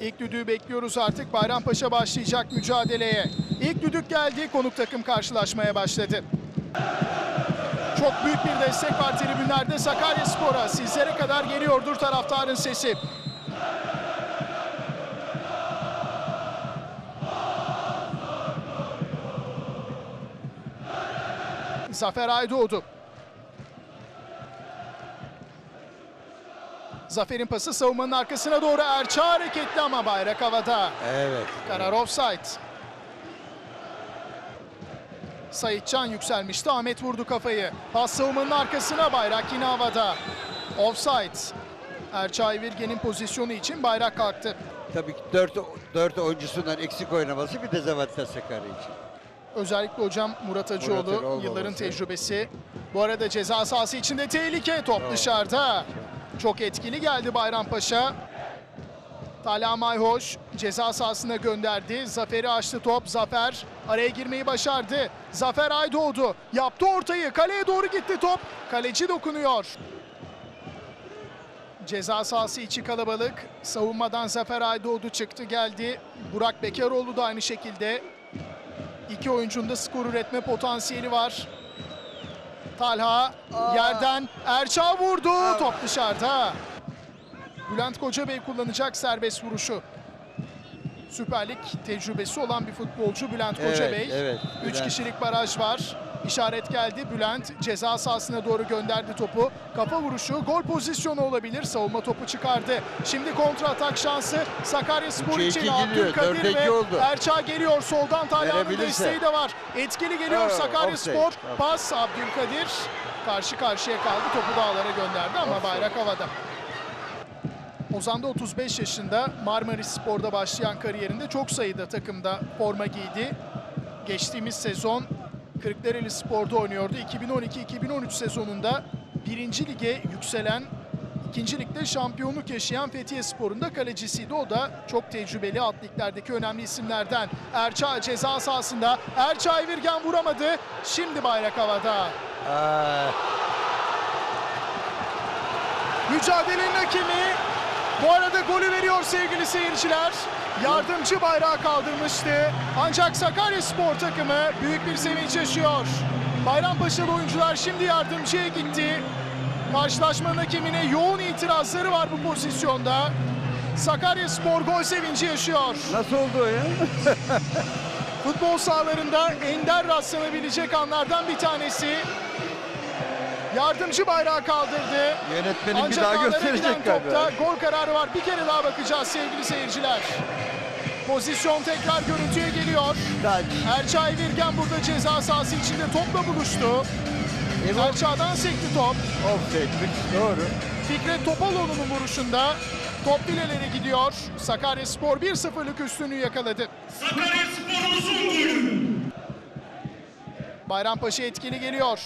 İlk düdüğü bekliyoruz artık. Bayrampaşa başlayacak mücadeleye. İlk düdük geldi. Konuk takım karşılaşmaya başladı. Çok büyük bir destek var tribünlerde Sakaryaspor'a. Sizlere kadar geliyordur taraftarın sesi. Zafer Aydoğdu. Zafer'in pası savunmanın arkasına doğru Erçağ hareketli ama bayrak havada. Evet. Karar offside. Sayitcan yükselmişti. Ahmet vurdu kafayı. Pas savunmanın arkasına bayrak yine havada. Offside. Erçağ Evirgen'in pozisyonu için bayrak kalktı. Tabii ki 4 4 oyuncusundan eksik oynaması bir dezavantaj Sakarya için. Özellikle hocam Murat Acıoğlu Murat'ın olmaması. yılların tecrübesi. Bu arada ceza sahası içinde tehlike. Top dışarıda. Çok etkili geldi Bayrampaşa. Talha Mayhoş ceza sahasına gönderdi. Zafer'i açtı top. Zafer araya girmeyi başardı. Zafer Aydoğdu yaptı ortayı. Kaleye doğru gitti top. Kaleci dokunuyor. Ceza sahası içi kalabalık. Savunmadan Zafer Aydoğdu çıktı geldi. Burak Bekaroğlu da aynı şekilde. İki oyuncunun da skor üretme potansiyeli var. Talha yerden Erçağ vurdu. Top dışarıda. Bülent Kocabey kullanacak serbest vuruşu. Süper Lig tecrübesi olan bir futbolcu Bülent Evet, Kocabey. evet, 3 Bülent. kişilik baraj var. İşaret geldi. Bülent ceza sahasına doğru gönderdi topu. Kafa vuruşu gol pozisyonu olabilir. Savunma topu çıkardı. Şimdi kontra atak şansı Sakaryaspor Üçe için. Abdülkadir ve oldu. Erçağ geliyor. Soldan Talha'nın desteği de var. Etkili geliyor Oh, Sakaryaspor. offside. Pas Abdülkadir. Karşı karşıya kaldı. Topu dağlara gönderdi ama Offside. bayrak havada. Ozan da 35 yaşında Marmaris Spor'da başlayan kariyerinde çok sayıda takımda forma giydi. Geçtiğimiz sezon Kırklareli Spor'da oynuyordu. 2012-2013 sezonunda 1. lige yükselen, 2. ligde şampiyonluk yaşayan Fethiye Spor'un da kalecisiydi. O da çok tecrübeli alt liglerdeki önemli isimlerden. Erçağ ceza sahasında. Erçağ Evirgen vuramadı. Şimdi bayrak havada. Aa, Mücadelenin hakemi bu arada golü veriyor sevgili seyirciler. Yardımcı bayrağı kaldırmıştı. Ancak Sakaryaspor takımı büyük bir sevinç yaşıyor. Bayrampaşalı oyuncular şimdi yardımcıya gitti. Karşılaşmanın hakemine yoğun itirazları var bu pozisyonda. Sakaryaspor gol sevinci yaşıyor. nasıl oldu ya? Futbol sahalarında ender rastlanabilecek anlardan bir tanesi. Yardımcı bayrağı kaldırdı. Yönetmenin bir Ancak daha ağlara giden gösterecek galiba. topta gol kararı var. Bir kere daha bakacağız sevgili seyirciler. Pozisyon tekrar görüntüye geliyor. Erçay Virgen burada ceza sahası içinde topla buluştu. Evo Erçağ'dan sekti top. offside'miş. Doğru. Fikret Topaloğlu'nun vuruşunda top filelere gidiyor. Sakaryaspor 1-0'lık üstünlüğü yakaladı. Sakaryaspor'umuzun golü. Bayrampaşa etkili geliyor.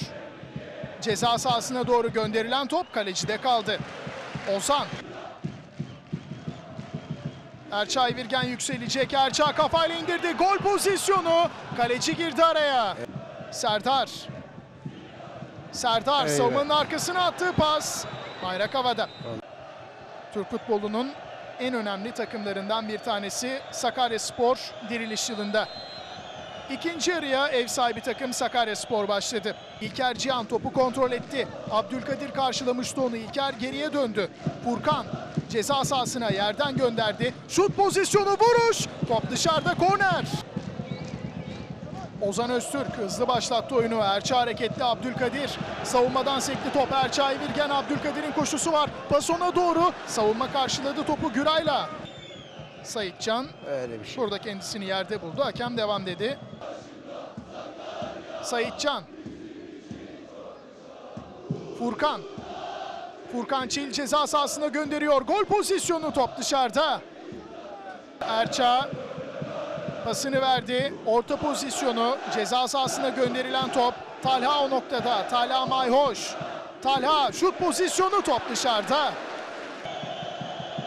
Ceza sahasına doğru gönderilen top kalecide kaldı. Ozan. Erçağ Virgen yükselecek. Erçağ kafayla indirdi. Gol pozisyonu. Kaleci girdi araya. Serdar. Serdar Eyvah. savunmanın arkasına attığı pas. Bayrak havada. Türk futbolunun en önemli takımlarından bir tanesi Sakaryaspor diriliş yılında. İkinci yarıya ev sahibi takım Sakaryaspor başladı. İlker Cihan topu kontrol etti. Abdülkadir karşılamıştı onu. İlker geriye döndü. Furkan ceza sahasına yerden gönderdi. Şut pozisyonu vuruş. Top dışarıda korner. Ozan Öztürk hızlı başlattı oyunu. Erçağ hareketli Abdülkadir. Savunmadan sekti top. Erçağ Evirgen Abdülkadir'in koşusu var. Pas ona doğru. Savunma karşıladı topu Güray'la. Sayitcan Öyle bir şey. Burada kendisini yerde buldu. Hakem devam dedi. Sayitcan. Furkan. Furkan Çil ceza sahasına gönderiyor. Gol pozisyonu top dışarıda. Erçağ pasını verdi. Orta pozisyonu ceza sahasına gönderilen top. Talha o noktada. Talha Mayhoş. Talha şut pozisyonu top dışarıda.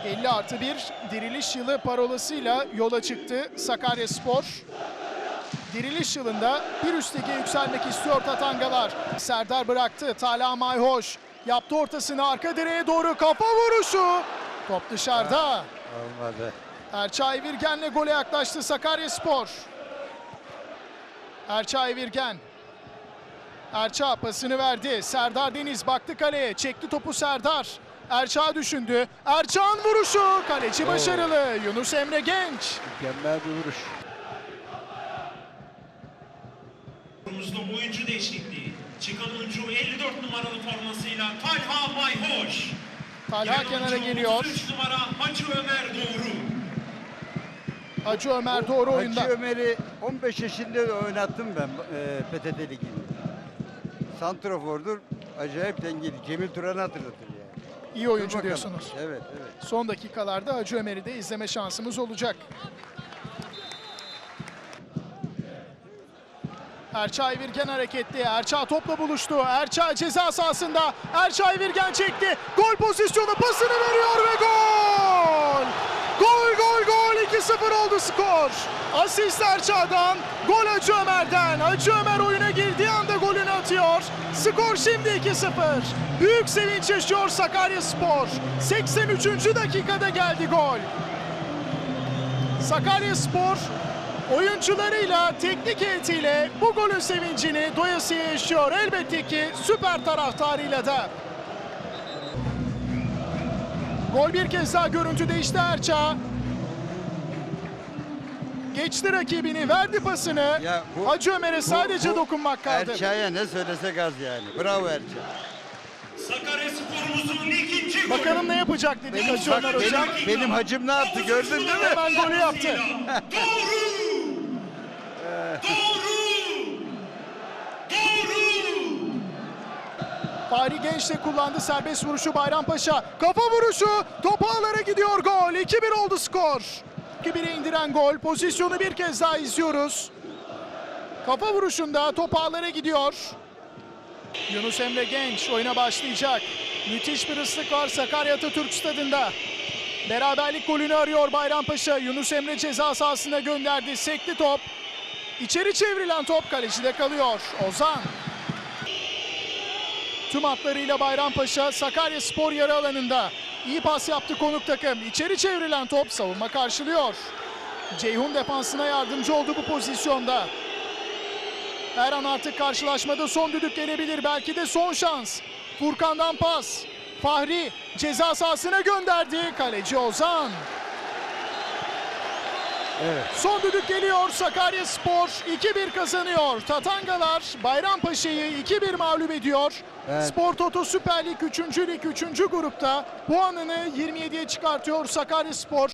50 artı 1 diriliş yılı parolasıyla yola çıktı Sakaryaspor. Diriliş yılında bir üst lige yükselmek istiyor Tatangalar. Serdar bıraktı. Talha Mayhoş yaptı ortasını arka direğe doğru kafa vuruşu. Top dışarıda. Olmadı. Erçay Virgen'le gole yaklaştı Sakaryaspor. Erçay Virgen. Erça pasını verdi. Serdar Deniz baktı kaleye. Çekti topu Serdar. Erça düşündü. Erça'nın vuruşu. Kaleci başarılı. Yunus Emre Genç. Mükemmel bir vuruş. Kurumuzda oyuncu değişikliği. Çıkan oyuncu 54 numaralı formasıyla Talha Bayhoş. Talha Giren kenara geliyor. 33 numara Hacı Ömer Doğru. Hacı Ömer doğru oyunda. Hacı Ömer'i 15 yaşında da oynattım ben e, PTT Ligi'nde. Santrofor'dur. Acayip dengeli. Cemil Turan'ı hatırlatır yani. İyi oyuncu diyorsunuz. Evet, evet. Son dakikalarda Hacı Ömer'i de izleme şansımız olacak. Erçay Virgen hareketli. Erçay topla buluştu. Erçay ceza sahasında. Erçay Virgen çekti. Gol pozisyonu pasını veriyor ve gol! Gol gol gol 2-0 oldu skor. Asist Erçay'dan, gol Hacı Ömer'den. Hacı Ömer oyuna girdiği anda golünü atıyor. Skor şimdi 2-0. Büyük sevinç yaşıyor Sakaryaspor. 83. dakikada geldi gol. Sakaryaspor oyuncularıyla, teknik heyetiyle bu golün sevincini doyasıya yaşıyor. Elbette ki süper taraftarıyla da. Gol bir kez daha görüntü değişti Erça. Geçti rakibini, verdi pasını. Ya bu- Hacı Ömer'e sadece bu dokunmak kaldı. Erça'ya ne söylesek az yani. Bravo Erça. Sakarya sporumuzun ikinci golü. Bakalım ne yapacak dedik Hacı Bak Ömer benim, hocam. benim hacım ne yaptı gördün değil mi? Hemen golü yaptı. Doğru. Doğru. Doğru. Fahri Genç de kullandı serbest vuruşu Bayrampaşa. Kafa vuruşu top ağlara gidiyor gol. 2-1 oldu skor. 2-1'e indiren gol. Pozisyonu bir kez daha izliyoruz. Kafa vuruşunda top ağlara gidiyor. Yunus Emre Genç oyuna başlayacak. Müthiş bir ıslık var Sakarya Atatürk Stadında. Beraberlik golünü arıyor Bayrampaşa. Yunus Emre ceza sahasına gönderdi. Sekli top. İçeri çevrilen top kalecide kalıyor. Ozan. Tüm hatlarıyla Bayrampaşa Sakarya Spor yarı alanında. İyi pas yaptı konuk takım. İçeri çevrilen top savunma karşılıyor. Ceyhun defansına yardımcı oldu bu pozisyonda. Her artık karşılaşmada son düdük gelebilir. Belki de son şans. Furkan'dan pas. Fahri ceza sahasına gönderdi. Kaleci Ozan. Evet. Son düdük geliyor. Sakarya Spor 2-1 kazanıyor. Tatangalar Bayrampaşa'yı 2-1 mağlup ediyor. Evet. Spor Toto Süper Lig 3. Lig 3. grupta puanını 27'ye çıkartıyor Sakarya Spor.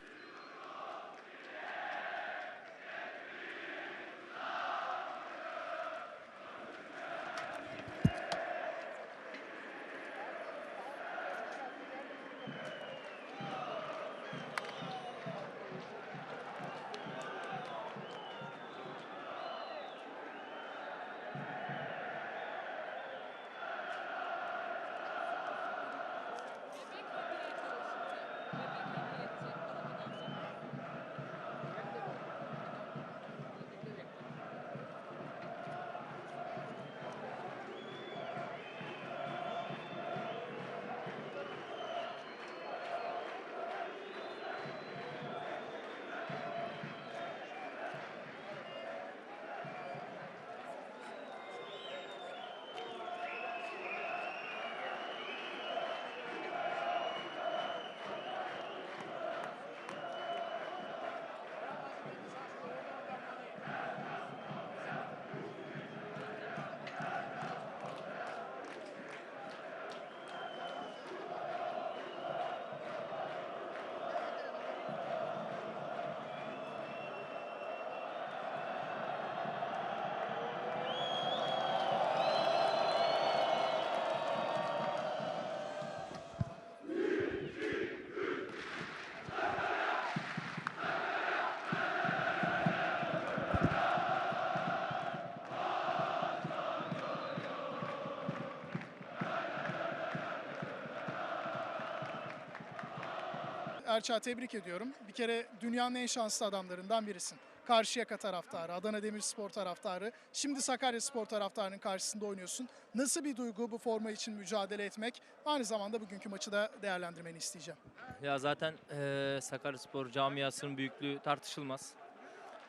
Erça tebrik ediyorum. Bir kere dünyanın en şanslı adamlarından birisin. Karşıyaka taraftarı, Adana Demirspor taraftarı, şimdi Sakaryaspor taraftarının karşısında oynuyorsun. Nasıl bir duygu bu forma için mücadele etmek? Aynı zamanda bugünkü maçı da değerlendirmeni isteyeceğim. Ya zaten eee Sakaryaspor camiasının büyüklüğü tartışılmaz.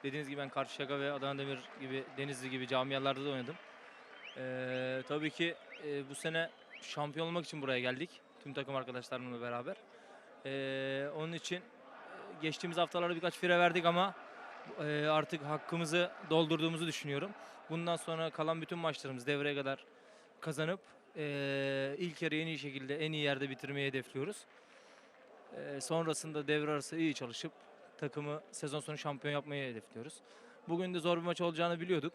Dediğiniz gibi ben Karşıyaka ve Adana Demir gibi, Denizli gibi camialarda da oynadım. Eee, tabii ki eee, bu sene şampiyon olmak için buraya geldik. Tüm takım arkadaşlarımla beraber. Eee, onun için eee, geçtiğimiz haftalarda birkaç fire verdik ama eee, artık hakkımızı doldurduğumuzu düşünüyorum. Bundan sonra kalan bütün maçlarımız devreye kadar kazanıp eee ilk yarı en iyi şekilde en iyi yerde bitirmeyi hedefliyoruz. Ee, sonrasında devre arası iyi çalışıp takımı sezon sonu şampiyon yapmayı hedefliyoruz. Bugün de zor bir maç olacağını biliyorduk.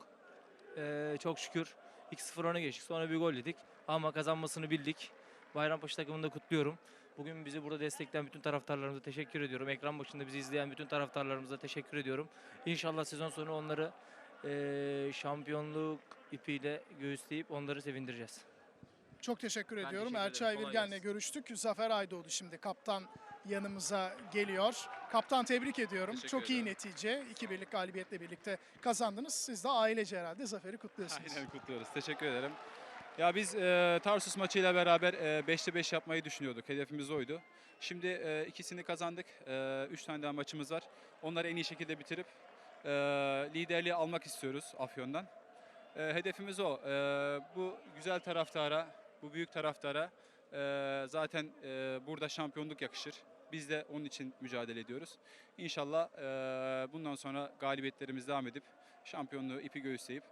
Ee, çok şükür 2-0 öne geçtik. Sonra bir gol yedik. Ama kazanmasını bildik. Bayrampaşa takımını da kutluyorum. Bugün bizi burada destekleyen bütün taraftarlarımıza teşekkür ediyorum. Ekran başında bizi izleyen bütün taraftarlarımıza teşekkür ediyorum. İnşallah sezon sonu onları eee, şampiyonluk ipiyle göğüsleyip onları sevindireceğiz. Çok teşekkür ediyorum. teşekkür ederim. Erçay Virgen'le görüştük. Zafer Aydoğdu şimdi kaptan yanımıza geliyor. Kaptan tebrik ediyorum. Teşekkür Çok iyi ederim. netice. 2 birlik galibiyetle birlikte kazandınız. Siz de ailece herhalde zaferi kutluyorsunuz. Aynen kutluyoruz. Teşekkür ederim. Ya biz e, Tarsus maçıyla beraber 5'te 5 yapmayı düşünüyorduk. Hedefimiz oydu. Şimdi e, ikisini kazandık. 3 tane daha maçımız var. Onları en iyi şekilde bitirip e, liderliği almak istiyoruz Afyon'dan. E, hedefimiz o. E, bu güzel taraftara, bu büyük taraftara e, zaten e, burada şampiyonluk yakışır. Biz de onun için mücadele ediyoruz. İnşallah e, bundan sonra galibiyetlerimiz devam edip şampiyonluğu ipi göğüsleyip e,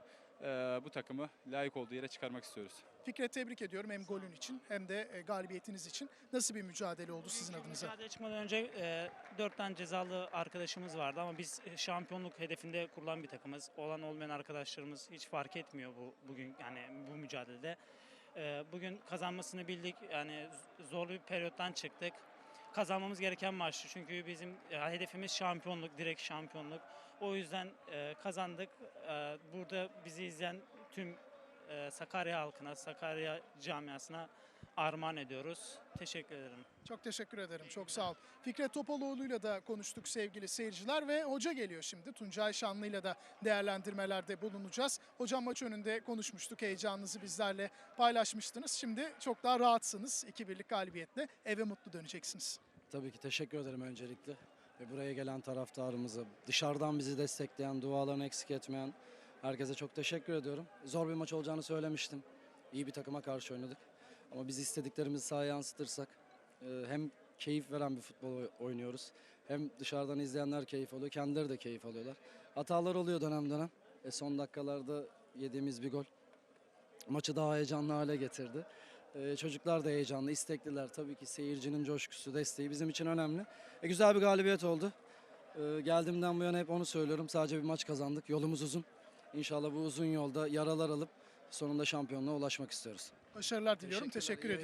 bu takımı layık olduğu yere çıkarmak istiyoruz. Fikret tebrik ediyorum hem golün için hem de e, galibiyetiniz için. Nasıl bir mücadele oldu sizin adınıza? Mücadele çıkmadan önce e, 4 tane cezalı arkadaşımız vardı ama biz e, şampiyonluk hedefinde kurulan bir takımız. Olan olmayan arkadaşlarımız hiç fark etmiyor bu bugün yani bu mücadelede. E, bugün kazanmasını bildik. Yani zorlu bir periyottan çıktık. Kazanmamız gereken maçtı çünkü bizim e, hedefimiz şampiyonluk, direkt şampiyonluk. O yüzden e, kazandık. E, burada bizi izleyen tüm e, Sakarya halkına, Sakarya camiasına armağan ediyoruz. Teşekkür ederim. Çok teşekkür ederim. Çok sağ ol. Fikret Topaloğlu'yla da konuştuk sevgili seyirciler ve hoca geliyor şimdi. Tuncay Şanlı'yla da değerlendirmelerde bulunacağız. Hocam maç önünde konuşmuştuk. Heyecanınızı bizlerle paylaşmıştınız. Şimdi çok daha rahatsınız. 2-1'lik galibiyetle eve mutlu döneceksiniz. Tabii ki teşekkür ederim öncelikle. Ve buraya gelen taraftarımızı, dışarıdan bizi destekleyen, dualarını eksik etmeyen herkese çok teşekkür ediyorum. Zor bir maç olacağını söylemiştim. İyi bir takıma karşı oynadık. Ama biz istediklerimizi sahaya yansıtırsak e, hem keyif veren bir futbol oy- oynuyoruz. Hem dışarıdan izleyenler keyif alıyor, kendileri de keyif alıyorlar. Hatalar oluyor dönem dönem. E, son dakikalarda yediğimiz bir gol maçı daha heyecanlı hale getirdi. Ee, çocuklar da heyecanlı, istekliler. Tabii ki seyircinin coşkusu, desteği bizim için önemli. E, güzel bir galibiyet oldu. Ee, geldiğimden bu yana hep onu söylüyorum. Sadece bir maç kazandık. Yolumuz uzun. İnşallah bu uzun yolda yaralar alıp sonunda şampiyonluğa ulaşmak istiyoruz. Başarılar diliyorum. Teşekkür ediyorum.